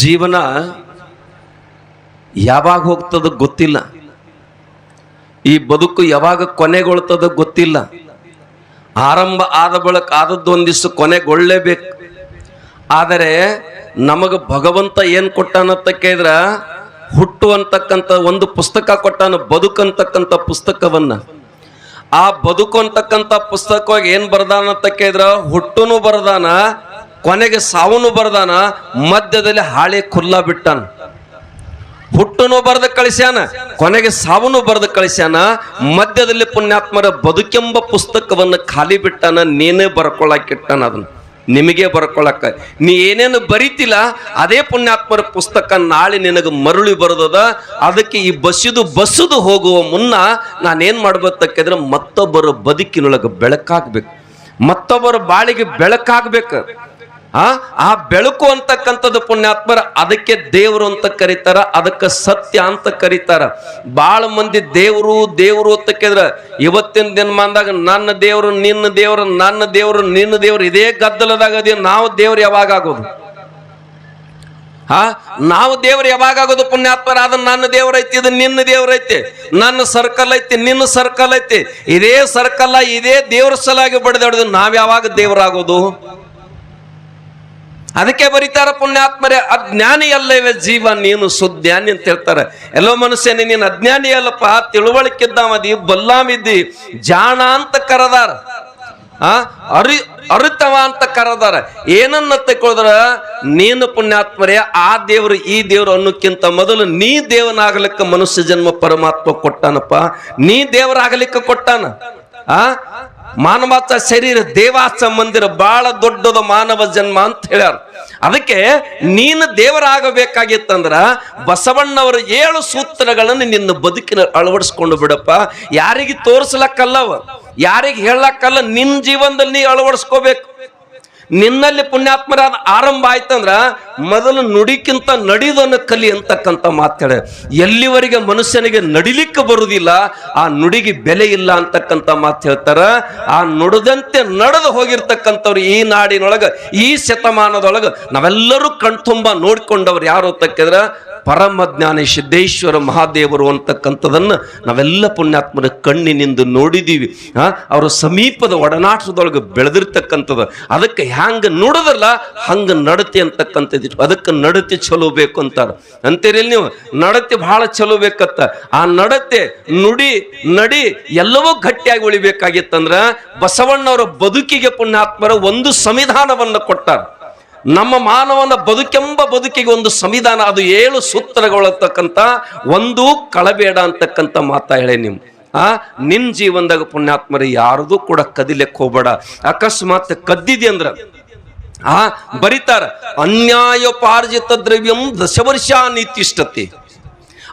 ಜೀವನ ಯಾವಾಗ ಹೋಗ್ತದ ಗೊತ್ತಿಲ್ಲ. ಈ ಬದುಕು ಯಾವಾಗ ಕೊನೆಗೊಳ್ತದ ಗೊತ್ತಿಲ್ಲ. ಆರಂಭ ಆದ ಬಳಿಕ ಆದದ್ದು ಒಂದಿಷ್ಟು ಕೊನೆಗೊಳ್ಳಲೇಬೇಕು ಆದರೆ ನಮಗೆ ಭಗವಂತ ಏನು ಕೊಟ್ಟಾನಂತ ಕೇಳಿದ್ರ, ಹುಟ್ಟು ಅಂತಕ್ಕಂಥ ಒಂದು ಪುಸ್ತಕ ಕೊಟ್ಟಾನ, ಬದುಕು ಅಂತಕ್ಕಂಥ ಪುಸ್ತಕವನ್ನ. ಆ ಬದುಕು ಅಂತಕ್ಕಂಥ ಪುಸ್ತಕವಾಗಿ ಏನು ಬರ್ದಾನ ಅಂತ ಕೇಳಿದ್ರ, ಹುಟ್ಟುನು ಬರ್ದಾನ ಕೊನೆಗೆ ಸಾವನು ಬರ್ದಾನ, ಮಧ್ಯದಲ್ಲಿ ಹಾಳೆ ಕುಲ್ಲ ಬಿಟ್ಟಾನ. ಹುಟ್ಟನು ಬರೆದ ಕಳಿಸ್ಯಾನ, ಕೊನೆಗೆ ಸಾವನು ಬರೆದ ಕಳಿಸ್ಯಾನ, ಮಧ್ಯದಲ್ಲಿ ಪುಣ್ಯಾತ್ಮರ ಬದುಕೆಂಬ ಪುಸ್ತಕವನ್ನು ಖಾಲಿ ಬಿಟ್ಟನ, ನೀನೇ ಬರ್ಕೊಳಕ್ಕಿಟ್ಟಾನ ಅದನ್ನ. ನಿಮಗೆ ಬರ್ಕೊಳಕ್ಕ ನೀ ಏನೇನು ಬರೀತಿಲ್ಲ, ಅದೇ ಪುಣ್ಯಾತ್ಮರ ಪುಸ್ತಕ ನಾಳೆ ನಿನಗೆ ಮರಳಿ ಬರೆದದ, ಅದಕ್ಕೆ ಈ ಬಸಿದು ಬಸಿದು ಹೋಗುವ ಮುನ್ನ ನಾನೇನ್ ಮಾಡ್ಬೇಕಂದ್ರೆ ಮತ್ತೊಬ್ಬರ ಬದುಕಿನೊಳಗೆ ಬೆಳಕಾಗ್ಬೇಕು. ಮತ್ತೊಬ್ಬರ ಬಾಳಿಗೆ ಬೆಳಕಾಗ್ಬೇಕು. ಆ ಆ ಬೆಳಕು ಅಂತಕ್ಕಂಥದ್ದು ಪುಣ್ಯಾತ್ಮರ, ಅದಕ್ಕೆ ದೇವರು ಅಂತ ಕರೀತಾರ, ಅದಕ್ಕೆ ಸತ್ಯ ಅಂತ ಕರೀತಾರ. ಬಾಳ ಮಂದಿ ದೇವರು ದೇವರು ಅಂತ ಕೇಳಿದ್ರ, ಇವತ್ತಿನ ದಿನಮಾನದಾಗ ನನ್ನ ದೇವರು, ನಿನ್ನ ದೇವರು, ನನ್ನ ದೇವರು, ನಿನ್ನ ದೇವರು, ಇದೇ ಗದ್ದಲದಾಗ ಅದೇ ನಾವು ದೇವ್ರು ಯಾವಾಗ ಆಗೋದು? ಹಾ ನಾವು ದೇವ್ರು ಯಾವಾಗ ಆಗೋದು ಪುಣ್ಯಾತ್ಮರ? ಅದನ್ನ ನನ್ನ ದೇವರೈತಿ ಇದು ನಿನ್ನ ದೇವರೈತಿ ನನ್ನ ಸರ್ಕಲ್ ಐತಿ, ನಿನ್ನ ಸರ್ಕಲ್ ಐತಿ. ಇದೇ ಸರ್ಕಲ್ ಇದೇ ದೇವ್ರ ಸಲಾಗಿ ಬಡ್ದಾಡೋದು, ನಾವ್ ಯಾವಾಗ ದೇವರಾಗೋದು ಅದಕ್ಕೆ ಬರೀತಾರ ಪುಣ್ಯಾತ್ಮರೇ ಅಜ್ಞಾನಿ ಅಲ್ಲವೇ ಜೀವ, ನೀನು ಸುಜ್ಞಾನಿ ಅಂತ ಹೇಳ್ತಾರೆ. ಎಲ್ಲೋ ಮನುಷ್ಯನೇ, ನೀನು ಅಜ್ಞಾನಿ ಅಲ್ಲಪ್ಪ ತಿಳುವಳಿಕಿದ್ದಾವದಿ ಬಲ್ಲಾಮಿದ್ದಿ, ಜಾಣ ಅಂತ ಕರೆದಾರ. ಆ, ಅರಿ, ಅರಿತವ ಅಂತ ಕರೆದಾರ. ಏನನ್ನ ತಗೊಳ್ದ್ರ ನೀನು ಪುಣ್ಯಾತ್ಮರೇ, ಆ ದೇವರು, ಈ ದೇವರು ಅನ್ನೋಕ್ಕಿಂತ ಮೊದಲು ನೀ ದೇವನಾಗಲಿಕ್ಕೆ ಮನುಷ್ಯ ಜನ್ಮ ಪರಮಾತ್ಮ ಕೊಟ್ಟಾನಪ್ಪ. ನೀ ದೇವರಾಗಲಿಕ್ಕೆ ಕೊಟ್ಟಾನ. ಆ ಮಾನವಾಚ ಶರೀರ ದೇವಾಸ ಮಂದಿರ ಬಹಳ ದೊಡ್ಡದ ಮಾನವ ಜನ್ಮ ಅಂತ ಹೇಳ್ಯಾರ. ಅದಕ್ಕೆ ನೀನು ದೇವರಾಗಬೇಕಾಗಿತ್ತಂದ್ರ ಬಸವಣ್ಣವರ ಏಳು ಸೂತ್ರಗಳನ್ನು ನಿನ್ನ ಬದುಕಿನ ಅಳವಡಿಸ್ಕೊಂಡು ಬಿಡಪ್ಪ. ಯಾರಿಗೆ ತೋರಿಸ್ಲಕ್ಕಲ್ಲವ? ಯಾರಿಗೆ ಹೇಳಕ್ಕಲ್ಲ ನಿನ್ನ ಜೀವನದಲ್ಲಿ ನೀ ಅಳವಡಿಸ್ಕೋಬೇಕು. ನಿನ್ನಲ್ಲಿ ಪುಣ್ಯಾತ್ಮರಾದ ಆರಂಭ ಆಯ್ತಂದ್ರ ಮೊದಲು ನುಡಿಕ್ಕಿಂತ ನಡಿದನ್ನು ಕಲಿ ಅಂತಕ್ಕಂಥ ಮಾತಾಡ ಎಲ್ಲಿವರೆಗೆ ಮನುಷ್ಯನಿಗೆ ನಡಿಲಿಕ್ಕೆ ಬರುವುದಿಲ್ಲ, ಆ ನುಡಿಗೆ ಬೆಲೆ ಇಲ್ಲ ಅಂತಕ್ಕಂಥ ಮಾತು ಹೇಳ್ತಾರ. ಆ ನುಡದಂತೆ ನಡೆದು ಹೋಗಿರ್ತಕ್ಕಂಥವ್ರು ಈ ನಾಡಿನೊಳಗೆ, ಈ ಶತಮಾನದೊಳಗೆ, ನಾವೆಲ್ಲರೂ ಕಣ್ತುಂಬ ನೋಡಿಕೊಂಡವ್ರು ಯಾರು ಅಂತಕ್ಕಿದ್ರ ಪರಮ ಜ್ಞಾನಿ ಸಿದ್ದೇಶ್ವರ ಮಹಾದೇವರು ಅಂತಕ್ಕಂಥದ್ದನ್ನು ನಾವೆಲ್ಲ ಪುಣ್ಯಾತ್ಮರ ಕಣ್ಣಿನಿಂದ ನೋಡಿದೀವಿ. ಆ, ಅವರ ಸಮೀಪದ ಒಡನಾಟದೊಳಗೆ ಬೆಳೆದಿರ್ತಕ್ಕಂಥದ್ದು ಅದಕ್ಕೆ ಹ್ಯಾಂಗೆ ನೋಡೋದಲ್ಲ, ಹಂಗೆ ನಡತೆ ಅಂತಕ್ಕಂಥದ್ದು ಅದಕ್ಕೆ ನಡತೆ ಚಲೋ ಬೇಕು ಅಂತಾರ. ಅಂತೀರಿ ನೀವು? ನಡತೆ ಬಹಳ ಚಲೋ ಬೇಕತ್ತ. ಆ ನಡತೆ ನುಡಿ, ನಡಿ ಎಲ್ಲವೂ ಗಟ್ಟಿಯಾಗಿ ಉಳಿಬೇಕಾಗಿತ್ತಂದ್ರ ಬಸವಣ್ಣವರ ಬದುಕಿಗೆ ಪುಣ್ಯಾತ್ಮರ ಒಂದು ಸಂವಿಧಾನವನ್ನು ಕೊಟ್ಟಾರ. ನಮ್ಮ ಮಾನವನ ಬದುಕೆಂಬ ಬದುಕಿಗೆ ಒಂದು ಸಂವಿಧಾನ, ಅದು ಏಳು ಸೂತ್ರಗಳತಕ್ಕಂಥ ಒಂದು ಕಳಬೇಡ ಅಂತಕ್ಕಂಥ ಮಾತಾ ಹೇಳಿ ನೀವು ಆ, ನಿನ್ ಜೀವನದಾಗ ಪುಣ್ಯಾತ್ಮರಿ ಯಾರದು ಕೂಡ ಕದಿಲೆಕ್ ಹೋಗ್ಬೇಡ. ಅಕಸ್ಮಾತ್ ಕದ್ದಿದೆ ಅಂದ್ರ? ಆ, ಬರೀತಾರ, ಅನ್ಯಾಯೋಪಾರ್ಜಿತ ದ್ರವ್ಯಂ ದಶವರ್ಷ ನೀತಿಷ್ಠತೆ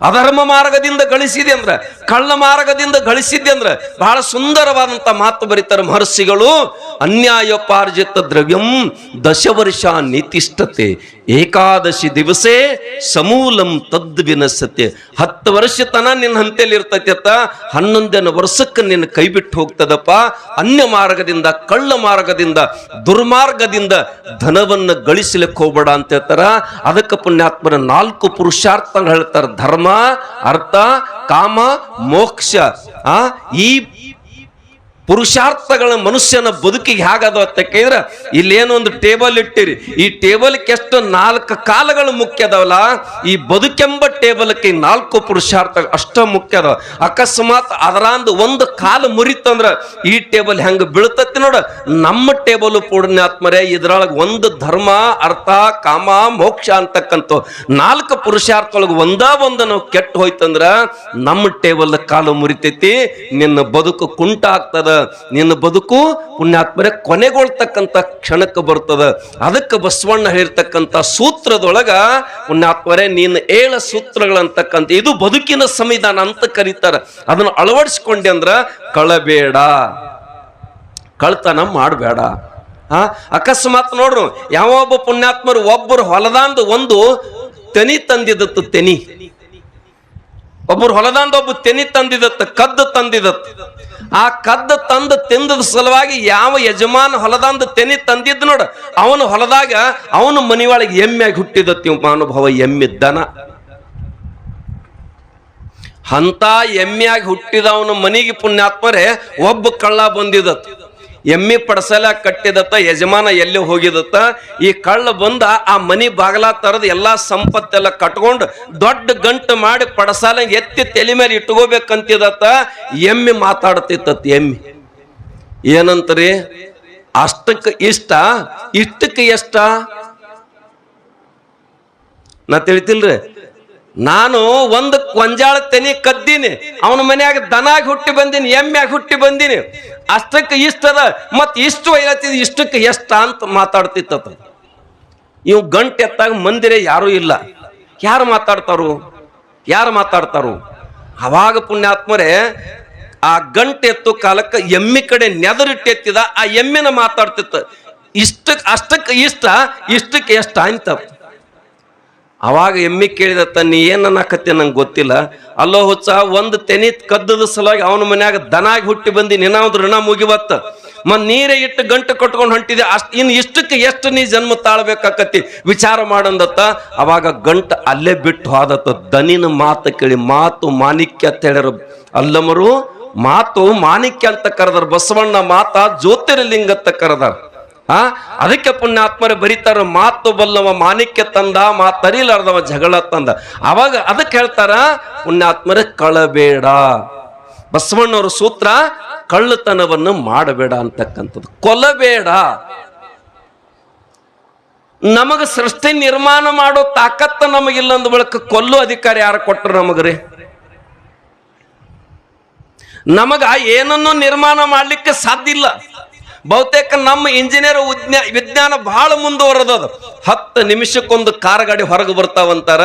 ಅಧರ್ಮ ಮಾರ್ಗದಿಂದ ಗಳಿಸಿದೆ ಅಂದ್ರೆ, ಕಳ್ಳ ಮಾರ್ಗದಿಂದ ಗಳಿಸಿದ್ದೆ ಅಂದ್ರೆ, ಬಹಳ ಸುಂದರವಾದಂತ ಮಾತು ಬರೀತಾರೆ ಮಹರ್ಷಿಗಳು. ಅನ್ಯಾಯೋಪಾರ್ಜಿತ ದ್ರವ್ಯಂ ದಶವರ್ಷ ನೀತಿಷ್ಠತೆ ಏಕಾದಶಿ ದಿವಸೇ ಸಮೂಲಂ ತದ್ ವಿನಸತೆ ಹತ್ತು ವರ್ಷ ತನ ನಿನ್ನ ಹಂತೆಯಲ್ಲಿ ಇರ್ತೈತಿ ಅತ್ತ. ಹನ್ನೊಂದನೇ ವರ್ಷಕ್ಕೆ ನಿನ್ನ ಕೈ ಬಿಟ್ಟು ಹೋಗ್ತದಪ್ಪ. ಅನ್ಯ ಮಾರ್ಗದಿಂದ, ಕಳ್ಳ ಮಾರ್ಗದಿಂದ, ದುರ್ಮಾರ್ಗದಿಂದ ಧನವನ್ನು ಗಳಿಸಲಿಕ್ಕೆ ಹೋಗ್ಬೇಡ ಅಂತ ಹೇಳ್ತಾರ. ಅದಕ್ಕೆ ಪುಣ್ಯಾತ್ಮನ ನಾಲ್ಕು ಪುರುಷಾರ್ಥಗಳು ಹೇಳ್ತಾರೆ. ಧರ್ಮ, ಅರ್ಥ, ಕಾಮ, ಮೋಕ್ಷ. ಆ, ಈ ಪುರುಷಾರ್ಥಗಳ ಮನುಷ್ಯನ ಬದುಕಿಗೆ ಹೇಗದ ಅಂತ ಕೇಳಿದ್ರೆ, ಇಲ್ಲೇನೋ ಒಂದು ಟೇಬಲ್ ಇಟ್ಟಿರಿ. ಈ ಟೇಬಲ್ಗೆ ಎಷ್ಟು ನಾಲ್ಕು ಕಾಲಗಳು ಮುಖ್ಯ ಅದಾವಲ್ಲ, ಈ ಬದುಕೆಂಬ ಟೇಬಲ್ಗೆ ಈ ನಾಲ್ಕು ಪುರುಷಾರ್ಥ ಅಷ್ಟ ಮುಖ್ಯ ಅದಾವ. ಅಕಸ್ಮಾತ್ ಅದರಂದು ಒಂದು ಕಾಲು ಮುರಿತಂದ್ರೆ ಈ ಟೇಬಲ್ ಹೆಂಗೆ ಬೀಳ್ತತಿ ನೋಡ. ನಮ್ಮ ಟೇಬಲ್ ಪೂರ್ಣಾತ್ಮರೇ, ಇದ್ರೊಳಗೆ ಒಂದು ಧರ್ಮ, ಅರ್ಥ, ಕಾಮ, ಮೋಕ್ಷ ಅಂತಕ್ಕಂಥ ನಾಲ್ಕು ಪುರುಷಾರ್ಥೊಳಗೆ ಒಂದ ಒಂದು ನಾವು ಕೆಟ್ಟು ಹೋಯ್ತಂದ್ರ, ನಮ್ಮ ಟೇಬಲ್ ಕಾಲು ಮುರಿತೈತಿ, ನಿನ್ನ ಬದುಕು ಕುಂಟ ಆಗ್ತದ ನಿನ್ನ ಬದುಕು ಪುಣ್ಯಾತ್ಮರೆ ಕೊನೆಗೊಳ್ತಕ್ಕಂಥ ಕ್ಷಣಕ್ಕೆ ಬರ್ತದ. ಅದಕ್ಕೆ ಬಸವಣ್ಣ ಹೇಳಿರ್ತಕ್ಕಂಥ ಸೂತ್ರದೊಳಗ ಪುಣ್ಯಾತ್ಮರೇ, ನೀನು ಏಳ ಸೂತ್ರಗಳಂತಕ್ಕಂಥ, ಇದು ಬದುಕಿನ ಸಂವಿಧಾನ ಅಂತ ಕರೀತಾರೆ. ಅದನ್ನು ಅಳವಡಿಸ್ಕೊಂಡೆ ಅಂದ್ರ ಕಳಬೇಡ. ಕಳ್ತನ ಮಾಡಬೇಡ. ಆ, ಅಕಸ್ಮಾತ್ ನೋಡ್ರು, ಯಾವ ಒಬ್ಬ ಪುಣ್ಯಾತ್ಮರು ಒಬ್ಬರು ಹೊಲದಾಂದು ಒಂದು ತೆನಿ ತಂದಿದತ್ತು ತೆನಿ. ಒಬ್ಬರು ಹೊಲದಾಂದ ಒಬ್ಬ ತೆನಿ ತಂದಿದತ್ತ, ಕದ್ದು ತಂದಿದತ್ತ. ಆ ಕದ್ದು ತಂದು ತಿಂದದ ಸಲುವಾಗಿ ಯಾವ ಯಜಮಾನ ಹೊಲದಂದು ತೆನಿ ತಂದಿದ್ದು ನೋಡು. ಅವನು ಹೊಲದಾಗ, ಅವನ ಮನಿಯೊಳಗೆ ಎಮ್ಮೆಯಾಗಿ ಹುಟ್ಟಿದತ್ತಿ ಅನುಭವ ಎಮ್ಮಿದ್ದನ ಅಂತ ಎಮ್ಮೆಯಾಗಿ ಹುಟ್ಟಿದವನ ಮನಿಗೆ ಪುಣ್ಯಾತ್ಮರೇ, ಒಬ್ಬ ಕಳ್ಳ ಬಂದಿದತ್. ಎಮ್ಮಿ ಪಡಸಲ ಕಟ್ಟಿದತ್ತ, ಯಜಮಾನ ಎಲ್ಲಿ ಹೋಗಿದತ್ತ? ಈ ಕಳ್ಳ ಬಂದ ಆ ಮನಿ ಬಾಗಲ ತರದ ಎಲ್ಲಾ ಸಂಪತ್ತೆಲ್ಲ ಕಟ್ಕೊಂಡು ದೊಡ್ಡ ಗಂಟು ಮಾಡಿ ಪಡಸಾಲ ಎತ್ತಿ ತಲೆ ಮೇಲೆ ಇಟ್ಕೋಬೇಕಂತಿದತ್ತ, ಎಮ್ಮಿ ಮಾತಾಡ್ತಿತ್ತ ಎಮ್ಮಿ. ಏನಂತರಿ? ಅಷ್ಟಕ್ಕೆ ಇಷ್ಟ? ಇಷ್ಟಕ್ಕೆ ಎಷ್ಟ? ನಾ ತಿಳಿತಿಲ್ರಿ. ನಾನು ಒಂದು ಕೊಂಜಾಳ ತೆನಿ ಕದ್ದೀನಿ. ಅವನ ಮನ್ಯಾಗ ದನಾಗಿ ಹುಟ್ಟಿ ಬಂದೀನಿ, ಎಮ್ಮ್ಯಾಗ ಹುಟ್ಟಿ ಬಂದೀನಿ. ಅಷ್ಟಕ್ಕೆ ಇಷ್ಟದ ಮತ್ತು ಇಷ್ಟು ವಯಸ್ಸಿದ ಇಷ್ಟಕ್ಕೆ ಎಷ್ಟ ಅಂತ ಮಾತಾಡ್ತಿತ್ತ ಇವ್ ಗಂಟೆ ಎತ್ತಾಗ ಮಂದಿರ ಯಾರೂ ಇಲ್ಲ. ಯಾರು ಮಾತಾಡ್ತಾರು? ಯಾರು ಮಾತಾಡ್ತಾರು? ಅವಾಗ ಪುಣ್ಯಾತ್ಮರೇ, ಆ ಗಂಟೆ ಎತ್ತು ಕಾಲಕ್ಕೆ ಎಮ್ಮಿ ಕಡೆ ನೆದರಿಟ್ಟೆತ್ತಿದ ಆ ಎಮ್ಮಿನ ಮಾತಾಡ್ತಿತ್ತು. ಇಷ್ಟಕ್ಕೆ ಅಷ್ಟಕ್ಕೆ ಇಷ್ಟ, ಇಷ್ಟಕ್ಕೆ ಎಷ್ಟ ಅಂತ ಅವಾಗ ಎಮ್ಮಿ ಕೇಳಿದ ನೀ ಏನನ್ನ ಕತ್ತೆ ನಂಗೆ ಗೊತ್ತಿಲ್ಲ. ಅಲ್ಲೋ ಹುಚ್ಚ, ಒಂದು ತೆನಿ ಕದ್ದದ ಸಲುವಾಗಿ ಅವನ ಮನ್ಯಾಗ ದನಾಗಿ ಹುಟ್ಟಿ ಬಂದಿ ನಿನ್ನಾವ್ದು ಋಣ ಮುಗಿವತ್ತ. ಮತ್ ನೀರೇ ಇಟ್ಟು ಗಂಟು ಕಟ್ಕೊಂಡು ಹೊಂಟಿದೆ ಅಷ್ಟು ಇನ್ನು ಇಷ್ಟಕ್ಕೆ ಎಷ್ಟು ನೀ ಜನ್ಮ ತಾಳ್ಬೇಕಾಕತಿ ವಿಚಾರ ಮಾಡಂದತ್ತ. ಅವಾಗ ಗಂಟ ಅಲ್ಲೇ ಬಿಟ್ಟು ಹೋದತ್ತ. ದನಿನ ಮಾತು ಕೇಳಿ, ಮಾತು ಮಾಣಿಕ್ಯ ಅಂತ ಹೇಳ್ಯಾರ. ಅಲ್ಲಮರು, ಮಾತು ಮಾಣಿಕ್ಯ ಅಂತ ಕರೆದಾರ. ಬಸವಣ್ಣ ಮಾತ ಜ್ಯೋತಿರ್ಲಿಂಗ ಅಂತ ಕರೆದಾರ. ಆ? ಅದಕ್ಕೆ ಪುಣ್ಯಾತ್ಮರು ಬರೀತಾರ, ಮಾತು ಬಲ್ಲವ ಮಾನಿಕ್ಯ ತಂದ ಮಾತರಿಲಾರ್ದವ ಜಗಳ ತಂದ. ಅವಾಗ ಅದಕ್ಕೆ ಹೇಳ್ತಾರ, ಪುಣ್ಯಾತ್ಮರ ಕಳಬೇಡ. ಬಸವಣ್ಣವ್ರ ಸೂತ್ರ, ಕಳ್ಳತನವನ್ನು ಮಾಡಬೇಡ ಅಂತಕ್ಕಂಥದ್ದು. ಕೊಲಬೇಡ ನಮಗ ಸೃಷ್ಟಿ ನಿರ್ಮಾಣ ಮಾಡೋ ತಾಕತ್ತ ನಮಗಿಲ್ಲ ಅಂದ ಬಳಿಕ ಕೊಲ್ಲು ಅಧಿಕಾರ ಯಾರು ಕೊಟ್ಟರು ನಮಗ್ರಿ? ನಮಗ ಏನನ್ನು ನಿರ್ಮಾಣ ಮಾಡ್ಲಿಕ್ಕೆ ಸಾಧ್ಯ ಇಲ್ಲ. ಬಹುತೇಕ ನಮ್ಮ ಇಂಜಿನಿಯರ್ ವಿಜ್ಞಾ ವಿಜ್ಞಾನ ಬಹಳ ಮುಂದುವರೆದದು. ಹತ್ತು ನಿಮಿಷಕ್ಕೊಂದು ಕಾರ್ ಗಾಡಿ ಹೊರಗೆ ಬರ್ತಾವಂತಾರ,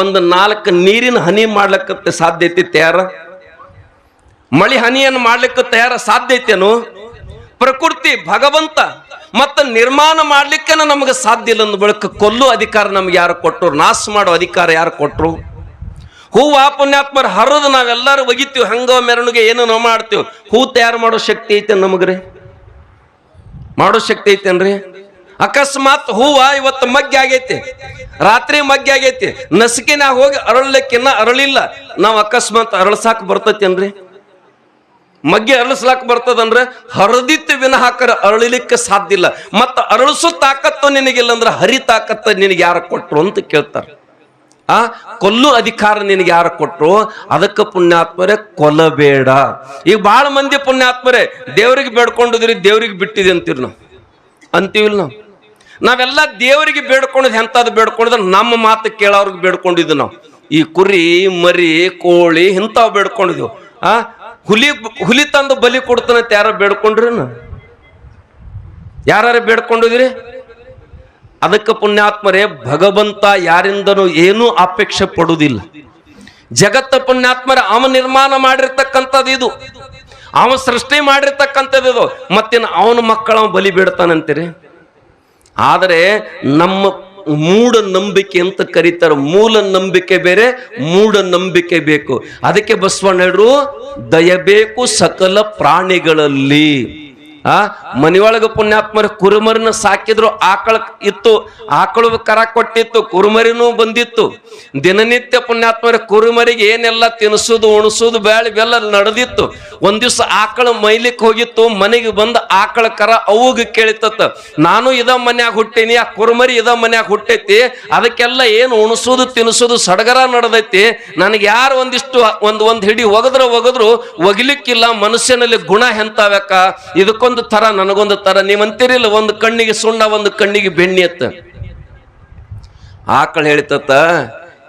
ಒಂದು ನಾಲ್ಕು ನೀರಿನ ಹನಿ ಮಾಡ್ಲಿಕ್ಕ ಸಾಧ್ಯ ಐತಿ ತಯಾರ ಮಳಿ ಹನಿಯನ್ನು ಮಾಡ್ಲಿಕ್ಕೆ ತಯಾರ ಸಾಧ್ಯ ಐತೇನು ಪ್ರಕೃತಿ ಭಗವಂತ ಮತ್ತು ನಿರ್ಮಾಣ ಮಾಡ್ಲಿಕ್ಕೆ ನಮಗೆ ಸಾಧ್ಯ ಇಲ್ಲ ಅಂದ ಬಳಿಕ ಕೊಲ್ಲು ಅಧಿಕಾರ ನಮ್ಗೆ ಯಾರು ಕೊಟ್ಟರು, ನಾಶ ಮಾಡೋ ಅಧಿಕಾರ ಯಾರು ಕೊಟ್ಟರು ಹೂವು ಪುಣ್ಯಾತ್ಮರು ಹರಿದು ನಾವೆಲ್ಲರೂ ಒಗಿತೀವಿ, ಹಂಗ ಮೆರವಣಿಗೆ ಏನೋ ಮಾಡ್ತೀವಿ? ಹೂ ತಯಾರು ಮಾಡೋ ಶಕ್ತಿ ಐತೆ ನಮಗ್ರಿ? ಮಾಡೋ ಶಕ್ತಿ ಐತೇನ್ರಿ? ಅಕಸ್ಮಾತ್ ಹೂವ ಇವತ್ತು ಮಗ್ಗಿ ಆಗೈತಿ, ರಾತ್ರಿ ಮಗ್ಗಿ ಆಗೈತಿ ನಸಿಕಿನಾಗ ಹೋಗಿ ಅರಳಲಿಕ್ಕಿನ್ನ ಅರಳಿಲ್ಲ, ನಾವು ಅಕಸ್ಮಾತ್ ಅರಳಸಾಕ್ ಬರ್ತೈತೇನ್ರಿ? ಮಗ್ಗಿ ಅರಳಿಸ್ಲಾಕ್ ಬರ್ತದಂದ್ರೆ ಹರಿದಿತ್ತು ವಿನಹಾಕರ ಅರಳಿಲಿಕ್ಕೆ ಸಾಧ್ಯ ಇಲ್ಲ. ಮತ್ತ ಅರಳಿಸೋ ತಾಕತ್ತು ನಿನಗಿಲ್ಲ ಅಂದ್ರೆ ಹರಿ ತಾಕತ್ತ ನಿನಗೆ ಯಾರು ಕೊಟ್ರು ಅಂತ ಕೇಳ್ತಾರೆ. ಆ? ಕೊಲ್ಲು ಅಧಿಕಾರ ನಿನಗೆ ಯಾರು ಕೊಟ್ಟರು ಅದಕ್ಕೆ ಪುಣ್ಯಾತ್ಮರೇ ಕೊಲ್ಲಬೇಡ ಈಗ ಬಹಳ ಮಂದಿ ಪುಣ್ಯಾತ್ಮರೇ, ದೇವರಿಗೆ ಬೇಡ್ಕೊಂಡಿದ್ರಿ ದೇವ್ರಿಗೆ ಬಿಟ್ಟಿದೆ ಅಂತೀವಿ ನಾವು. ಅಂತೀವಿಲ್ಲ ನಾವು. ನಾವೆಲ್ಲ ದೇವರಿಗೆ ಬೇಡ್ಕೊಂಡಿದ್ ಎಂಥದ್ದು ಬೇಡ್ಕೊಂಡಿದ್ರೆ ನಮ್ಮ ಮಾತು ಕೇಳೋರಿಗೆ ಬೇಡ್ಕೊಂಡಿದ್ದು ನಾವು. ಈ ಕುರಿ, ಮರಿ, ಕೋಳಿ ಇಂಥವು ಬೇಡ್ಕೊಂಡಿದ್ವು. ಆ? ಹುಲಿ ಹುಲಿ ತಂದು ಬಲಿ ಕೊಡ್ತಾನಂತ ಯಾರು ಬೇಡ್ಕೊಂಡ್ರಿ ಯಾರು ಬೇಡ್ಕೊಂಡಿದ್ರಿ? ಅದಕ್ಕೆ ಪುಣ್ಯಾತ್ಮರೇ, ಭಗವಂತ ಯಾರಿಂದನೂ ಏನೂ ಅಪೇಕ್ಷೆ ಪಡುವುದಿಲ್ಲ. ಜಗತ್ತ ಪುಣ್ಯಾತ್ಮರ ಅವ ನಿರ್ಮಾಣ ಮಾಡಿರ್ತಕ್ಕಂಥದ್ದು ಇದು. ಅವ ಸೃಷ್ಟಿ ಮಾಡಿರ್ತಕ್ಕಂಥದ್ದು ಇದು. ಮತ್ತೇನು ಅವನ ಮಕ್ಕಳ ಬಲಿ ಬಿಡ್ತಾನಂತೀರಿ? ಆದರೆ ನಮ್ಮ ಮೂಢ ನಂಬಿಕೆ ಅಂತ ಕರೀತಾರೆ. ಮೂಲ ನಂಬಿಕೆ ಬೇರೆ, ಮೂಢ ನಂಬಿಕೆ ಬೇಕು. ಅದಕ್ಕೆ ಬಸವಣ್ಣರು, ದಯಬೇಕು ಸಕಲ ಪ್ರಾಣಿಗಳಲ್ಲಿ. ಆ? ಮನಿಯೊಳಗ ಪುಣ್ಯಾತ್ಮರ ಕುರುಮರಿನ ಸಾಕಿದ್ರು ಆಕಳ ಇತ್ತು ಆಕಳು ಕರ ಕೊಟ್ಟಿತ್ತು, ಕುರುಮರಿನೂ ಬಂದಿತ್ತು. ದಿನನಿತ್ಯ ಪುಣ್ಯಾತ್ಮರ ಕುರುಮರಿಗೆ ಏನೆಲ್ಲ ತಿನ್ಸುದು, ಉಣಸುದು ಬೇಳೆ ಬೆಲ್ಲ ನಡೆದಿತ್ತು. ಒಂದ್ ದಿವ್ಸ ಆಕಳ ಮೈಲಿಕ್ ಹೋಗಿತ್ತು, ಮನೆಗೆ ಬಂದ ಆಕಳ ಕರ ಅವಾಗ ಕೇಳಿತತ್ತ. ನಾನು ಇದ ಮನ್ಯಾಗ ಹುಟ್ಟೀನಿ, ಆ ಕುರುಮರಿ ಇದ ಮನ್ಯಾಗ ಹುಟ್ಟೈತಿ, ಅದಕ್ಕೆಲ್ಲ ಏನು ಉಣಸುದು, ತಿನ್ಸುದು ಸಡಗರ ನಡೆದೈತಿ. ನನಗೆ ಯಾರು ಒಂದಿಷ್ಟು, ಒಂದ್ ಒಂದ್ ಹಿಡಿ ಒಗದ್ರ ಒಗದ್ರು ಒಗಿಲಿಕ್ಕಿಲ್ಲ ಮನುಷ್ಯನಲ್ಲಿ ಗುಣ ಹೆಂತಾವ್ಯಕ್ಕ ಇದಕ್ಕೊಂದು ತರ, ನನಗೊಂದು ತರ. ನೀವಂತೀರಿಲ್ಲ, ಒಂದು ಕಣ್ಣಿಗೆ ಸುಣ್ಣ, ಒಂದು ಕಣ್ಣಿಗೆ ಬೆಣ್ಣಿ ಅತ್ತ ಆಕಳ ಹೇಳಿತತ್ತ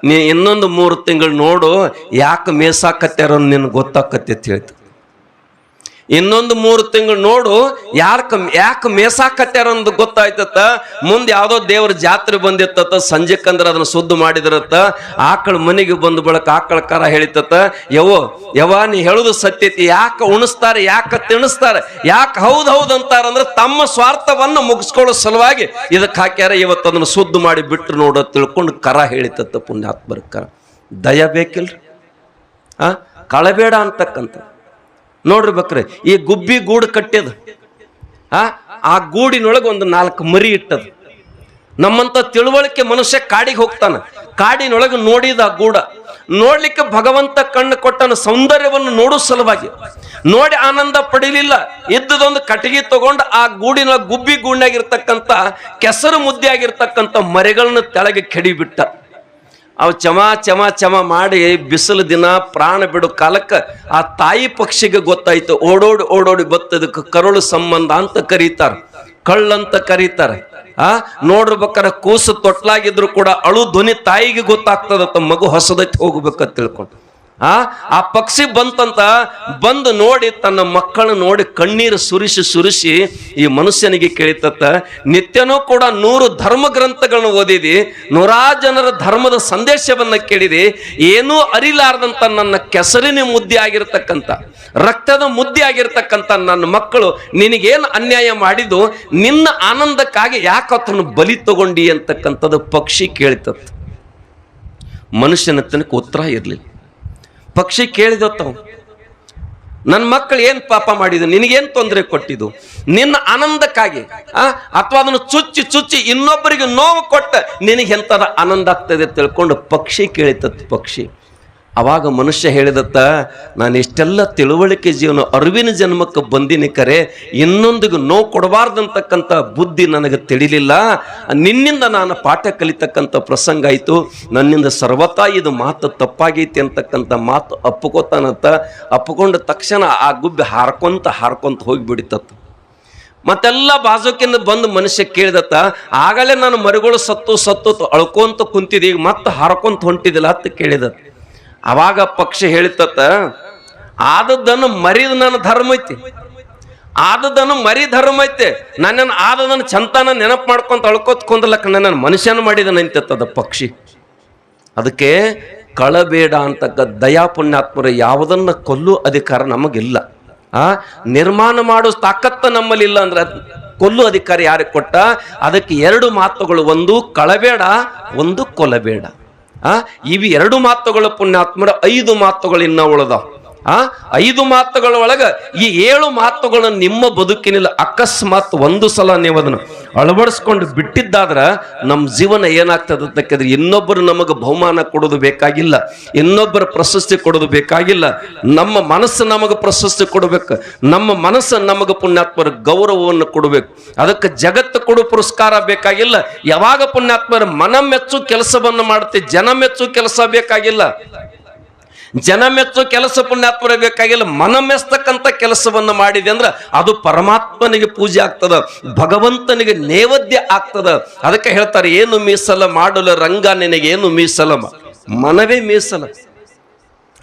ನೀ ಇನ್ನೊಂದು ಮೂರು ತಿಂಗಳು ನೋಡು ಯಾಕೆ ಮೇಸಾಕತ್ಯಾರ ನಿನ್ಗೆ ಗೊತ್ತಾಕತ್ತೆ ಅಂತ ಹೇಳ್ತ. ಇನ್ನೊಂದು ಮೂರು ತಿಂಗಳು ನೋಡು ಯಾಕ ಯಾಕೆ ಮೇಸಾಕತ್ಯಾರ ಅಂತ ಗೊತ್ತಾಯ್ತತ್ತ? ಮುಂದೆ ಯಾವ್ದೋ ದೇವ್ರ ಜಾತ್ರೆ ಬಂದಿತ್ತತ್ತ ಸಂಜೆಕಂದ್ರ ಅದನ್ನ ಸುದ್ದು ಮಾಡಿದ್ರತ್ತ, ಆಕಳ ಮನೆಗೆ ಬಂದು ಬಳಕ ಆಕಳ ಕರ ಹೇಳಿತತ್ತ ಯವ್ವ ಯವ್ವ, ನೀ ಹೇಳುದು ಸತ್ಯತಿ ಯಾಕೆ ಉಣಿಸ್ತಾರೆ, ಯಾಕೆ ತಿಣಿಸ್ತಾರೆ, ಯಾಕೆ ಹೌದು ಹೌದ್ ಅಂತಾರಂದ್ರೆ ತಮ್ಮ ಸ್ವಾರ್ಥವನ್ನ ಮುಗಿಸ್ಕೊಳ್ಳೋ ಸಲುವಾಗಿ ಇದಕ್ಕೆ ಹಾಕ್ಯಾರ, ಇವತ್ತು ಅದನ್ನ ಸುದ್ದು ಮಾಡಿ ಬಿಟ್ರು ನೋಡು ತಿಳ್ಕೊಂಡು ಕರ ಹೇಳಿತತ್ತ ಪುಣ್ಯಾತ್ಮರ ಕರ. ದಯ ಬೇಕಿಲ್ರಿ? ಆ? ಕಳಬೇಡ ಅಂತಕ್ಕಂಥ ನೋಡ್ರಿ ಬಕ್ರೆ, ಈ ಗುಬ್ಬಿ ಗೂಡು ಕಟ್ಟ್ಯದ ಆ ಆ ಗೂಡಿನೊಳಗೆ ಒಂದು ನಾಲ್ಕು ಮರಿ ಇಟ್ಟದ. ನಮ್ಮಂತ ತಿಳುವಳಿಕೆ ಮನುಷ್ಯ ಕಾಡಿಗೆ ಹೋಗ್ತಾನ. ಕಾಡಿನೊಳಗೆ ನೋಡಿದ ಗೂಡ, ನೋಡ್ಲಿಕ್ಕೆ ಭಗವಂತ ಕಣ್ಣು ಕೊಟ್ಟನ ಸೌಂದರ್ಯವನ್ನು ನೋಡೋ ಸಲುವಾಗಿ, ನೋಡಿ ಆನಂದ ಪಡೀಲಿಲ್ಲ. ಇದ್ದದೊಂದು ಕಟ್ಟಿಗೆ ತಗೊಂಡು ಆ ಗೂಡಿನ ಗುಬ್ಬಿ ಗೂಡಿನಾಗಿರ್ತಕ್ಕಂಥ ಕೆಸರು ಮುದ್ದೆ ಆಗಿರ್ತಕ್ಕಂಥ ಮರಿಗಳನ್ನ ತೆಳಗೆ ಕೆಡಿಬಿಟ್ಟ. ಅವು ಚಮ ಚಮ ಚಮ ಮಾಡಿ ಬಿಸಿಲು ದಿನ ಪ್ರಾಣ ಬಿಡು ಕಾಲಕ್ಕೆ ಆ ತಾಯಿ ಪಕ್ಷಿಗೆ ಗೊತ್ತಾಯ್ತು. ಓಡೋಡಿ ಓಡೋಡಿ ಬತ್ತದಕ್ಕೆ ಕರುಳು ಸಂಬಂಧ ಅಂತ ಕರೀತಾರೆ. ಕಳ್ಳಂತ ಕರೀತಾರೆ. ಆ ನೋಡ್ಬೇಕಾರೆ ಕೂಸು ತೊಟ್ಲಾಗಿದ್ರು ಕೂಡ ಅಳು ಧ್ವನಿ ತಾಯಿಗೆ ಗೊತ್ತಾಗ್ತದತ್ತ ಮಗು ಹೊಸದಕ್ಕೆ ಹೋಗ್ಬೇಕಂತ ತಿಳ್ಕೊಂಡು ಆ ಆ ಪಕ್ಷಿ ಬಂತಂತ ಬಂದು ನೋಡಿ ತನ್ನ ಮಕ್ಕಳನ್ನ ನೋಡಿ ಕಣ್ಣೀರು ಸುರಿಸಿ ಸುರಿಸಿ ಈ ಮನುಷ್ಯನಿಗೆ ಕೇಳಿತತ್ತ, ನಿತ್ಯನೂ ಕೂಡ ನೂರು ಧರ್ಮ ಗ್ರಂಥಗಳನ್ನು ಓದಿದಿ ನೂರಾ ಜನರ ಧರ್ಮದ ಸಂದೇಶವನ್ನ ಕೇಳಿದಿ, ಏನೂ ಅರಿಲಾರದಂತ ನನ್ನ ಕೆಸರಿನ ಮುದ್ದೆ ಆಗಿರ್ತಕ್ಕಂಥ ರಕ್ತದ ಮುದ್ದೆ ಆಗಿರ್ತಕ್ಕಂಥ ನನ್ನ ಮಕ್ಕಳು ನಿನಗೇನು ಅನ್ಯಾಯ ಮಾಡಿದ್ದು, ನಿನ್ನ ಆನಂದಕ್ಕಾಗಿ ಯಾಕೆ ಆತನ ಬಲಿ ತಗೊಂಡಿ ಅಂತಕ್ಕಂಥದ್ದು ಪಕ್ಷಿ ಕೇಳಿತತ್ತ. ಮನುಷ್ಯನ ತನಕ ಉತ್ತರ ಇರಲಿಲ್ಲ. ಪಕ್ಷಿ ಕೇಳಿದತ್ತವ. ನನ್ನ ಮಕ್ಕಳು ಏನು ಪಾಪ ಮಾಡಿದ್ದು ನಿನಗೇನು ತೊಂದರೆ ಕೊಟ್ಟಿದ್ದು? ನಿನ್ನ ಆನಂದಕ್ಕಾಗಿ ಅಥವಾ ಅದನ್ನು ಚುಚ್ಚಿ ಚುಚ್ಚಿ ಇನ್ನೊಬ್ಬರಿಗೆ ನೋವು ಕೊಟ್ಟ ನಿನಗೆ ಎಂಥದ ಆನಂದ ಆಗ್ತದೆ ತಿಳ್ಕೊಂಡು ಪಕ್ಷಿ ಕೇಳಿತತ್ತು ಪಕ್ಷಿ. ಅವಾಗ ಮನುಷ್ಯ ಹೇಳಿದತ್ತ, ನಾನು ಇಷ್ಟೆಲ್ಲ ತಿಳುವಳಿಕೆ ಜೀವನ ಅರಿವಿನ ಜನ್ಮಕ್ಕೆ ಬಂದಿನಿ ಕರೆ, ಇನ್ನೊಂದಿಗೂ ನೋವು ಕೊಡಬಾರ್ದಂತಕ್ಕಂಥ ಬುದ್ಧಿ ನನಗೆ ತಿಳಿಲಿಲ್ಲ. ನಿನ್ನಿಂದ ನಾನು ಪಾಠ ಕಲಿತಕ್ಕಂಥ ಪ್ರಸಂಗ ಆಯಿತು. ನನ್ನಿಂದ ಸರ್ವತಾ ಇದು ಮಾತು ತಪ್ಪಾಗೈತಿ ಅಂತಕ್ಕಂಥ ಮಾತು ಅಪ್ಪುಕೋತಾನಂತ ಅಪ್ಪಕೊಂಡ ತಕ್ಷಣ ಆ ಗುಬ್ಬಿ ಹಾರ್ಕೊಂತ ಹಾರ್ಕೊಂತ ಹೋಗಿಬಿಡಿತತ್ತು. ಮತ್ತೆಲ್ಲ ಬಾಜುಕಿಂದ ಬಂದು ಮನುಷ್ಯ ಕೇಳಿದತ್ತ, ಆಗಲೇ ನಾನು ಮರಿಗಳು ಸತ್ತು ಸತ್ತು ಅಳ್ಕೊಂತ ಕುಂತಿದ್ದೆ, ಈಗ ಮತ್ತೆ ಹಾರ್ಕೊಂತ ಹೊಂಟಿದಿಲ್ಲ ಅಂತ ಕೇಳಿದ ಅವಾಗ ಪಕ್ಷಿ ಹೇಳಿತತ್ತ, ಆದದ್ದನ್ನು ಮರಿದ ನನ್ನ ಧರ್ಮ ಐತಿ. ಆದದನ್ನು ಮರಿ ಧರ್ಮ ಐತೆ. ನನ್ನನ್ನು ಆದದನ್ನು ಚಂತನ ನೆನಪು ಮಾಡ್ಕೊಂತ ಅಳ್ಕೊತ್ ಕುಂದಲಕ್ಕ ನನ್ನ ಮನುಷ್ಯನ ಮಾಡಿದನಂತದ ಪಕ್ಷಿ. ಅದಕ್ಕೆ ಕಳಬೇಡ ಅಂತಕ್ಕ ದಯಾ ಪುಣ್ಯಾತ್ಮರ ಯಾವುದನ್ನ ಕೊಲ್ಲು ಅಧಿಕಾರ ನಮಗಿಲ್ಲ. ಆ, ನಿರ್ಮಾಣ ಮಾಡೋ ತಾಕತ್ತ ನಮ್ಮಲ್ಲಿ ಇಲ್ಲ ಅಂದ್ರೆ ಕೊಲ್ಲು ಅಧಿಕಾರ ಯಾರಿಗೆ ಕೊಟ್ಟ? ಅದಕ್ಕೆ ಎರಡು ಮಾತುಗಳು, ಒಂದು ಕಳಬೇಡ, ಒಂದು ಕೊಲಬೇಡ ಆ? ಇವು ಎರಡು ಮಾತುಗಳು ಪುಣ್ಯಾತ್ಮರ ಐದು ಮಾತುಗಳು ಇನ್ನ ಉಳದ. ಆ? ಐದು ಮಾತುಗಳ ಒಳಗ ಈ ಏಳು ಮಾತುಗಳನ್ನು ನಿಮ್ಮ ಬದುಕಿನಲ್ಲಿ ಅಕಸ್ಮಾತ್ ಒಂದು ಸಲ ನೀವು ಅದನ್ನು ಅಳವಡಿಸ್ಕೊಂಡು ಬಿಟ್ಟಿದ್ದಾದ್ರೆ ನಮ್ಮ ಜೀವನ ಏನಾಗ್ತದೆ ಇನ್ನೊಬ್ಬರು ನಮಗೆ ಬಹುಮಾನ ಕೊಡೋದು ಬೇಕಾಗಿಲ್ಲ, ಇನ್ನೊಬ್ಬರ ಪ್ರಶಸ್ತಿ ಕೊಡೋದು ಬೇಕಾಗಿಲ್ಲ. ನಮ್ಮ ಮನಸ್ಸು ನಮಗೆ ಪ್ರಶಸ್ತಿ ಕೊಡಬೇಕು, ನಮ್ಮ ಮನಸ್ಸು ನಮಗೆ ಪುಣ್ಯಾತ್ಮರ ಗೌರವವನ್ನು ಕೊಡಬೇಕು. ಅದಕ್ಕೆ ಜಗತ್ತು ಕೊಡು ಪುರಸ್ಕಾರ ಬೇಕಾಗಿಲ್ಲ, ಯಾವಾಗ ಪುಣ್ಯಾತ್ಮರ ಮನ ಮೆಚ್ಚು ಕೆಲಸವನ್ನು ಮಾಡುತ್ತೆ, ಜನ ಮೆಚ್ಚು ಕೆಲಸ ಬೇಕಾಗಿಲ್ಲ. ಜನ ಮೆಚ್ಚೋ ಕೆಲಸ ಪುಣ್ಯಾತ್ಮರ ಬೇಕಾಗಿಲ್ಲ, ಮನ ಮೆಚ್ಚತಕ್ಕಂಥ ಕೆಲಸವನ್ನು ಮಾಡಿದೆ ಅಂದ್ರೆ ಅದು ಪರಮಾತ್ಮನಿಗೆ ಪೂಜೆ ಆಗ್ತದ, ಭಗವಂತನಿಗೆ ನೈವೇದ್ಯ ಆಗ್ತದ. ಅದಕ್ಕೆ ಹೇಳ್ತಾರೆ, ಏನು ಮೀಸಲ ಮಾಡಲು ರಂಗ ನಿನಗೇನು ಮೀಸಲ ಮನವೇ ಮೀಸಲ.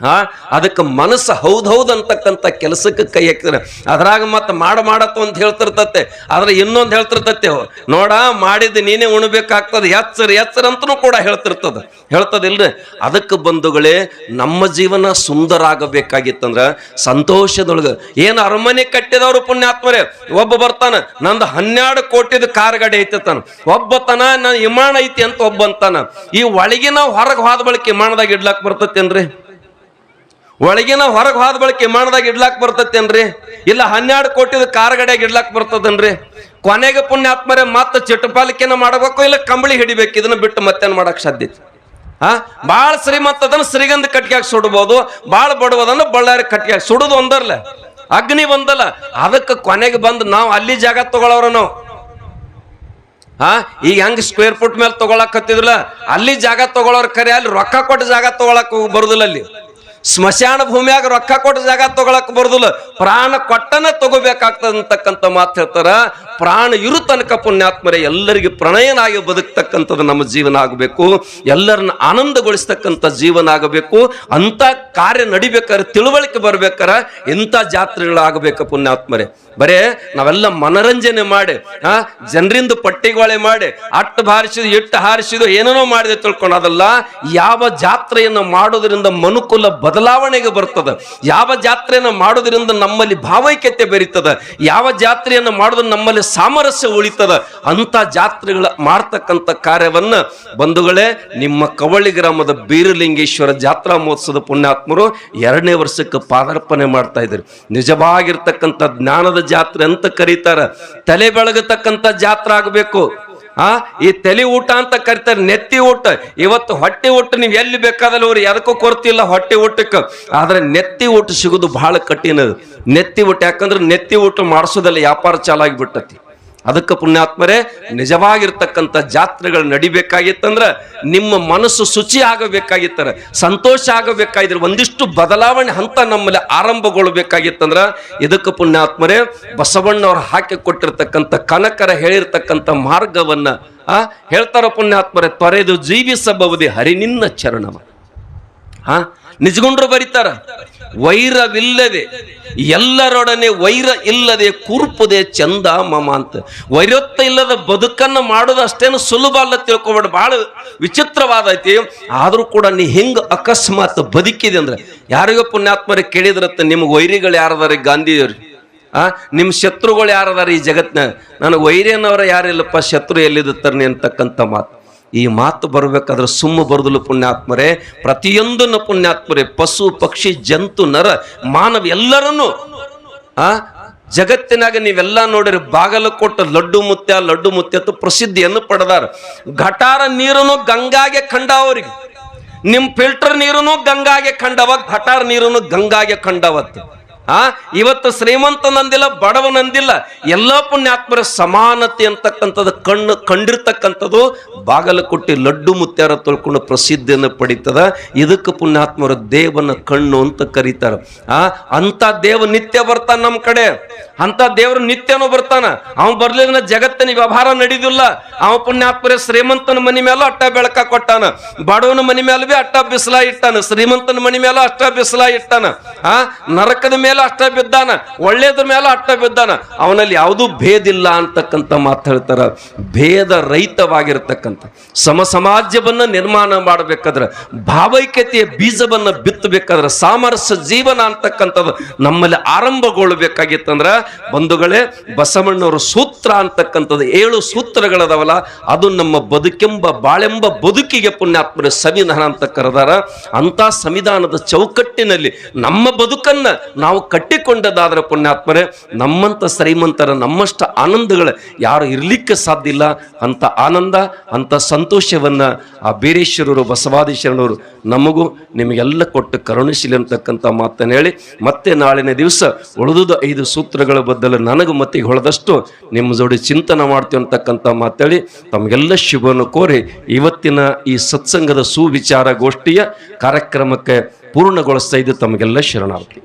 ಆ? ಅದಕ್ಕೆ ಮನಸ್ಸು ಹೌದೌದು ಅಂತಕ್ಕಂಥ ಕೆಲಸಕ್ಕೆ ಕೈ ಹಾಕ್ತಾರೆ ಅದ್ರಾಗ ಮತ್ತೆ ಮಾಡ ಮಾಡತ್ತು ಅಂತ ಹೇಳ್ತಿರ್ತತೆ. ಆದ್ರೆ ಇನ್ನೊಂದು ಹೇಳ್ತಿರ್ತತೆ ನೋಡ ಮಾಡಿದ ನೀನೇ ಉಣ್ಬೇಕಾಗ್ತದೆ. ಎಚ್ಚರ ಎಚ್ಚರ ಅಂತನೂ ಕೂಡ ಹೇಳ್ತಿರ್ತದ. ಹೇಳ್ತದಿಲ್ರಿ? ಅದಕ್ಕೆ ಬಂಧುಗಳೇ, ನಮ್ಮ ಜೀವನ ಸುಂದರ ಆಗಬೇಕಾಗಿತ್ತಂದ್ರೆ ಸಂತೋಷದೊಳಗೆ. ಏನು ಅರಮನೆ ಕಟ್ಟಿದವರು ಪುಣ್ಯಾತ್ಮರೇ? ಒಬ್ಬ ಬರ್ತಾನೆ, ನಂದು ಹನ್ನೆರಡು ಕೋಟಿದ ಕಾರ್ ಗಾಡಿ ಐತೆ ತಾನು. ಒಬ್ಬ ತನ ನನ್ನ ವಿಮಾನ ಐತಿ ಅಂತ ಒಬ್ಬ ಅಂತಾನ ಈ ಒಳಗಿನ ಹೊರಗೆ ಹೋದ ಬಳಿಕ ಇಮಾನದಾಗ ಇಡ್ಲಾಕ್ ಬರ್ತತೇನ್ರಿ? ಒಳಗಿನ ಹೊರಗೆ ಹೋದ ಬಳಿಕ ವಿಮಾನದಾಗ ಇಡ್ಲಾಕ್ ಬರ್ತತೇನ್ರಿ? ಇಲ್ಲ ಹನ್ನೆರಡು ಕೋಟಿದ ಕಾರ್ ಗಡಿಯಾಗ ಇಡ್ಲಾಕ್ ಬರ್ತದನ್ರಿ? ಕೊನೆಗೆ ಪುಣ್ಯಾತ್ಮರೆ ಮತ್ತೆ ಚಿಟ್ಟಪಾಲಿಕೆನ ಮಾಡಬೇಕು ಇಲ್ಲ ಕಂಬಳಿ ಹಿಡಿಬೇಕು? ಇದನ್ನ ಬಿಟ್ಟು ಮತ್ತೇನು ಮಾಡಕ್ ಸಾಧ್ಯ ಹಾ? ಬಾಳ ಶ್ರೀಮಂತ ಅದನ್ನ ಶ್ರೀಗಂಧ ಕಟ್ಟಿಗೆ ಸುಡ್ಬೋದು. ಬಾಳ ಬಡವದನ್ನ ಬಳ್ಳಾರಿ ಕಟ್ಟಿಗೆ ಸುಡುದು ಒಂದರ್ಲ. ಅಗ್ನಿ ಬಂದಲ್ಲ ಅದಕ್ಕೆ ಕೊನೆಗೆ ಬಂದು ನಾವು ಅಲ್ಲಿ ಜಾಗ ತಗೊಳವ್ರ ನಾವು. ಹಾ? ಈಗ ಹೆಂಗ್ ಸ್ಕ್ವೇರ್ ಫುಟ್ ಮೇಲೆ ತಗೊಳಕ್ ಹತ್ತಿದ್ರಲ್ಲ? ಅಲ್ಲಿ ಜಾಗ ತಗೊಳೋರ್ ಕರೆ, ಅಲ್ಲಿ ರೊಕ್ಕ ಕೊಟ್ಟು ಜಾಗ ತಗೊಳಕ್ ಬರುದಿಲ್ಲ ಅಲ್ಲಿ. ಸ್ಮಶಾನ ಭೂಮಿಯಾಗ ರೊಕ್ಕ ಕೊಟ್ಟು ಜಾಗ ತಗೊಳಕ್ ಬರುದಿಲ್ಲ. ಪ್ರಾಣ ಕೊಟ್ಟನ ತಗೋಬೇಕಾಗ್ತದ ಅಂತಕ್ಕಂಥ ಮಾತು ಹೇಳ್ತಾರ. ಪ್ರಾಣ ಇರು ತನಕ ಪುಣ್ಯಾತ್ಮರೇ, ಎಲ್ಲರಿಗೆ ಪ್ರಣಯನಾಗಿ ಬದುಕ್ತಕ್ಕಂಥದ್ದು ನಮ್ಮ ಜೀವನ ಆಗಬೇಕು. ಎಲ್ಲರನ್ನ ಆನಂದಗೊಳಿಸ್ತಕ್ಕಂಥ ಜೀವನ ಆಗಬೇಕು. ಅಂತ ಕಾರ್ಯ ನಡಿಬೇಕಾದ್ರೆ ತಿಳುವಳಿಕೆ ಬರ್ಬೇಕಾರ ಇಂಥ ಜಾತ್ರೆಗಳಾಗಬೇಕು ಪುಣ್ಯಾತ್ಮರೇ. ಬರೇ, ನಾವೆಲ್ಲ ಮನರಂಜನೆ ಮಾಡಿ, ಆ, ಜನರಿಂದ ಪಟ್ಟಿಗೊಳೆ ಮಾಡಿ, ಅಟ್ಟು ಹಾರಿಸಿದು ಇಟ್ಟು ಹಾರಿಸಿದು ಏನೇನೋ ಮಾಡಿದೆ ತಿಳ್ಕೊಂಡು ಯಾವ ಜಾತ್ರೆಯನ್ನು ಮಾಡೋದ್ರಿಂದ ಮನುಕುಲ ಬದ ಬದಲಾವಣೆಗೆ ಬರ್ತದೆ ಯಾವ ಜಾತ್ರೆಯನ್ನು ಮಾಡೋದ್ರಿಂದ ನಮ್ಮಲ್ಲಿ ಭಾವೈಕ್ಯತೆ ಬೆರೀತದ. ಯಾವ ಜಾತ್ರೆಯನ್ನು ಮಾಡೋದ್ರ ನಮ್ಮಲ್ಲಿ ಸಾಮರಸ್ಯ ಉಳಿತದ. ಅಂತ ಜಾತ್ರೆಗಳ ಮಾಡ್ತಕ್ಕಂಥ ಕಾರ್ಯವನ್ನ ಬಂಧುಗಳೇ, ನಿಮ್ಮ ಕವಳಿ ಗ್ರಾಮದ ಬೀರಲಿಂಗೇಶ್ವರ ಜಾತ್ರಾ ಮಹೋತ್ಸವದ ಪುಣ್ಯಾತ್ಮರು ಎರಡನೇ ವರ್ಷಕ್ಕೆ ಪಾದಾರ್ಪಣೆ ಮಾಡ್ತಾ ಇದ್ದಾರೆ. ನಿಜವಾಗಿರ್ತಕ್ಕಂಥ ಜ್ಞಾನದ ಜಾತ್ರೆ ಅಂತ ಕರೀತಾರೆ. ತಲೆ ಬೆಳಗತಕ್ಕಂಥ ಜಾತ್ರೆ ಆಗಬೇಕು. ಆ, ಈ ತಲೆ ಊಟ ಅಂತ ಕರಿತಾರೆ, ನೆತ್ತಿ ಊಟ. ಇವತ್ತು ಹೊಟ್ಟೆ ಊಟ ನೀವು ಎಲ್ಲಿ ಬೇಕಾದಲ್ಲಿ ಅವ್ರು ಎದಕ್ಕೂ ಕೊರತಿಲ್ಲ ಹೊಟ್ಟೆ ಊಟಕ್ಕೆ. ಆದ್ರೆ ನೆತ್ತಿ ಊಟ ಸಿಗೋದು ಬಹಳ ಕಠಿಣ. ನೆತ್ತಿ ಊಟ ಯಾಕಂದ್ರೆ ನೆತ್ತಿ ಊಟ ಮಾಡಿಸೋದಲ್ಲ ವ್ಯಾಪಾರ ಚಾಲಾಗಿ ಬಿಟ್ಟತಿ. ಅದಕ್ಕೆ ಪುಣ್ಯಾತ್ಮರೇ, ನಿಜವಾಗಿರ್ತಕ್ಕಂಥ ಜಾತ್ರೆಗಳು ನಡಿಬೇಕಾಗಿತ್ತಂದ್ರೆ ನಿಮ್ಮ ಮನಸ್ಸು ಶುಚಿ ಆಗಬೇಕಾಗಿತ್ತರ, ಸಂತೋಷ ಆಗಬೇಕಾಗಿದ್ರೆ ಒಂದಿಷ್ಟು ಬದಲಾವಣೆ ಹಂತ ನಮ್ಮಲ್ಲಿ ಆರಂಭಗೊಳ್ಬೇಕಾಗಿತ್ತಂದ್ರೆ ಇದಕ್ಕೆ ಪುಣ್ಯಾತ್ಮರೇ, ಬಸವಣ್ಣವ್ರು ಹಾಕಿ ಕೊಟ್ಟಿರ್ತಕ್ಕಂಥ ಕನಕರ ಹೇಳಿರ್ತಕ್ಕಂಥ ಮಾರ್ಗವನ್ನ, ಆ, ಹೇಳ್ತಾರ ಪುಣ್ಯಾತ್ಮರೇ, ತೊರೆದು ಜೀವಿಸಬಹುದೇ ಹರಿನಿನ್ನ ಚರಣವ. ಹಾ ನಿಜಗುಂಡ್ರು ಬರೀತಾರ? ವೈರವಿಲ್ಲದೆ. ಎಲ್ಲರೊಡನೆ ವೈರ ಇಲ್ಲದೆ ಕುರುಪದೆ ಚಂದ ಮಮ ಅಂತ. ವೈರತ್ವ ಇಲ್ಲದ ಬದುಕನ್ನು ಮಾಡೋದು ಅಷ್ಟೇನು ಸುಲಭ ಅಲ್ಲ ತಿಳ್ಕೊಬೇಡ. ಬಹಳ ವಿಚಿತ್ರವಾದ ಐತಿ. ಆದ್ರೂ ಕೂಡ ನೀ ಹೆಂಗೆ ಅಕಸ್ಮಾತ್ ಬದುಕಿದೆ ಅಂದ್ರೆ, ಯಾರಿಗೋ ಪುಣ್ಯಾತ್ಮರಿಗೆ ಕೇಳಿದ್ರತ್ತ ನಿಮ್ಗೆ ವೈರಿಗಳು ಯಾರದಾರೆ ಗಾಂಧಿಯವ್ರಿ? ಆ? ನಿಮ್ಮ ಶತ್ರುಗಳು ಯಾರದಾರ ಈ ಜಗತ್ನ ನನಗೆ ವೈರ್ಯನವರ ಯಾರಿಲ್ಲಪ್ಪ, ಶತ್ರು ಎಲ್ಲಿದತ್ತರ್ನಿ ಅಂತಕ್ಕಂಥ ಮಾತು. ಈ ಮಾತು ಬರಬೇಕಾದ್ರೆ ಸುಮ್ಮ ಬರದಲು ಪುಣ್ಯಾತ್ಮರೇ. ಪ್ರತಿಯೊಂದನ್ನು ಪುಣ್ಯಾತ್ಮರೇ. ಪಶು, ಪಕ್ಷಿ, ಜಂತು, ನರ, ಮಾನವ ಎಲ್ಲರನ್ನು, ಆ, ಜಗತ್ತಿನಾಗ ನೀವೆಲ್ಲ ನೋಡಿರಿ ಕೊಟ್ಟ ಲಡ್ಡು ಮುತ್ಯ ಲಡ್ಡು ಮುತ್ಯ ಪ್ರಸಿದ್ಧಿಯನ್ನು ಪಡೆದಾರ. ಘಟಾರ ನೀರನ್ನು ಗಂಗಾಗೆ ಕಂಡ ನಿಮ್ಮ ನಿಮ್ ಫಿಲ್ಟರ್ ನೀರನ್ನು ಗಂಗಾಗೆ ಕಂಡವ, ಘಟಾರ ನೀರನ್ನು ಗಂಗಾಗೆ ಕಂಡವತ್ತು. ಆ ಇವತ್ತು ಶ್ರೀಮಂತನಂದಿಲ್ಲ ಬಡವನಂದಿಲ್ಲ ಎಲ್ಲ ಪುಣ್ಯಾತ್ಮರ ಸಮಾನತೆ ಅಂತಕ್ಕಂಥದ್ದು, ಕಣ್ಣು ಕಂಡಿರ್ತಕ್ಕಂಥದ್ದು ಬಾಗಲಕೋಟೆ ಲಡ್ಡು ಮುತ್ಯಾರ ತೊಳ್ಕೊಂಡು ಪ್ರಸಿದ್ಧಿಯನ್ನು ಪಡೀತದ. ಇದಕ್ಕೆ ಪುಣ್ಯಾತ್ಮರ ದೇವನ ಕಣ್ಣು ಅಂತ ಕರೀತಾರೆ. ಆ ಅಂತ ದೇವ ನಿತ್ಯ ಬರ್ತಾನ ನಮ್ಮ ಕಡೆ. ಅಂತ ದೇವರು ನಿತ್ಯನೂ ಬರ್ತಾನ. ಅವ್ ಬರ್ಲಿಲ್ಲ, ಜಗತ್ತಿನ ವ್ಯವಹಾರ ನಡೀದಿಲ್ಲ. ಅವ ಪುಣ್ಯಾತ್ಮರ ಶ್ರೀಮಂತನ ಮನಿ ಮೇಲೆ ಅಟ್ಟ ಬೆಳಕ ಕೊಟ್ಟಾನ. ಬಡವನ ಮನಿ ಮೇಲೆ ಬಿ ಅಟ್ಟ ಬಿಸಿಲ ಇಟ್ಟಾನ. ಶ್ರೀಮಂತನ ಮನಿ ಮೇಲೆ ಅಷ್ಟ ಬಿಸಿಲ ಇಟ್ಟಾನ. ಆ, ನರಕದ ಮೇಲೆ ಅಷ್ಟ ಬಿದ್ದಾನ. ಒಳ್ಳೇದ್ರ ಮೇಲೆ ಅಟ್ಟ ಬಿದ್ದಾನ. ಅವನಲ್ಲಿ ಯಾವುದೂ ಭೇದಿಲ್ಲ ಅಂತಕ್ಕಂಥ ಮಾತು ಹೇಳ್ತಾರ. ಭೇದ ರಹಿತವಾಗಿರ್ತಕ್ಕಂಥ. ಸಮ ಸಮಾಜವನ್ನ ನಿರ್ಮಾಣ ಮಾಡಬೇಕಾದ್ರೆ, ಭಾವೈಕ್ಯತೆಯ ಬೀಜವನ್ನ ಬಿತ್ತಬೇಕಾದ್ರೆ, ಸಾಮರಸ್ಯ ಜೀವನ ಅಂತಕ್ಕಂಥದ್ದು ನಮ್ಮಲ್ಲಿ ಆರಂಭಗೊಳ್ಳಬೇಕಾಗಿತ್ತಂದ್ರ ಬಂಧುಗಳೇ, ಬಸವಣ್ಣವರು ಸೂತ್ರ ಅಂತಕ್ಕಂಥದ್ದು ಏಳು ಸೂತ್ರಗಳದವಲ್ಲ, ಅದು ನಮ್ಮ ಬದುಕೆಂಬ, ಬಾಳೆಂಬ ಬದುಕಿಗೆ ಪುಣ್ಯಾತ್ಮರ ಸಂವಿಧಾನ ಅಂತ ಕರೆದಾರ. ಅಂತ ಸಂವಿಧಾನದ ಚೌಕಟ್ಟಿನಲ್ಲಿ ನಮ್ಮ ಬದುಕನ್ನ ನಾವು ಕಟ್ಟಿಕೊಂಡದಾದ್ರೆ ಪುಣ್ಯಾತ್ಮರೇ ನಮ್ಮಂತ ಶ್ರೀಮಂತರ, ನಮ್ಮಷ್ಟ ಆನಂದಗಳು ಯಾರು ಇರ್ಲಿಕ್ಕೆ ಸಾಧ್ಯ ಇಲ್ಲ. ಅಂತ ಆನಂದ ಅಂತ ಸಂತೋಷವನ್ನ ಆ ಬೀರೇಶ್ವರರು ಬಸವಾದೀಶ್ವರನವರು ನಮಗೂ ನಿಮಗೆಲ್ಲ ಕೊಟ್ಟು ಕರುಣಿಸಿಲಿ ಅಂತಕ್ಕಂಥ ಮಾತನ್ನು ಹೇಳಿ ಮತ್ತೆ ನಾಳಿನ ದಿವಸ ಉಳಿದುದು ಐದು ಸೂತ್ರಗಳ ಬದಲು ನನಗೆ ಮತ್ತಿಗೆ ಹೊಳೆದಷ್ಟು ನಿಮ್ಮ ಜೋಡಿ ಚಿಂತನೆ ಮಾಡ್ತೀವಿ ಅಂತಕ್ಕಂಥ ಮಾತಾಡಿ ತಮಗೆಲ್ಲ ಶುಭವನ್ನು ಕೋರಿ ಇವತ್ತಿನ ಈ ಸತ್ಸಂಗದ ಸುವಿಚಾರ ಗೋಷ್ಠಿಯ ಕಾರ್ಯಕ್ರಮಕ್ಕೆ ಪೂರ್ಣಗೊಳಿಸ್ತಾ ಇದ್ದು ತಮಗೆಲ್ಲ ಶರಣಾರ್ಥಿ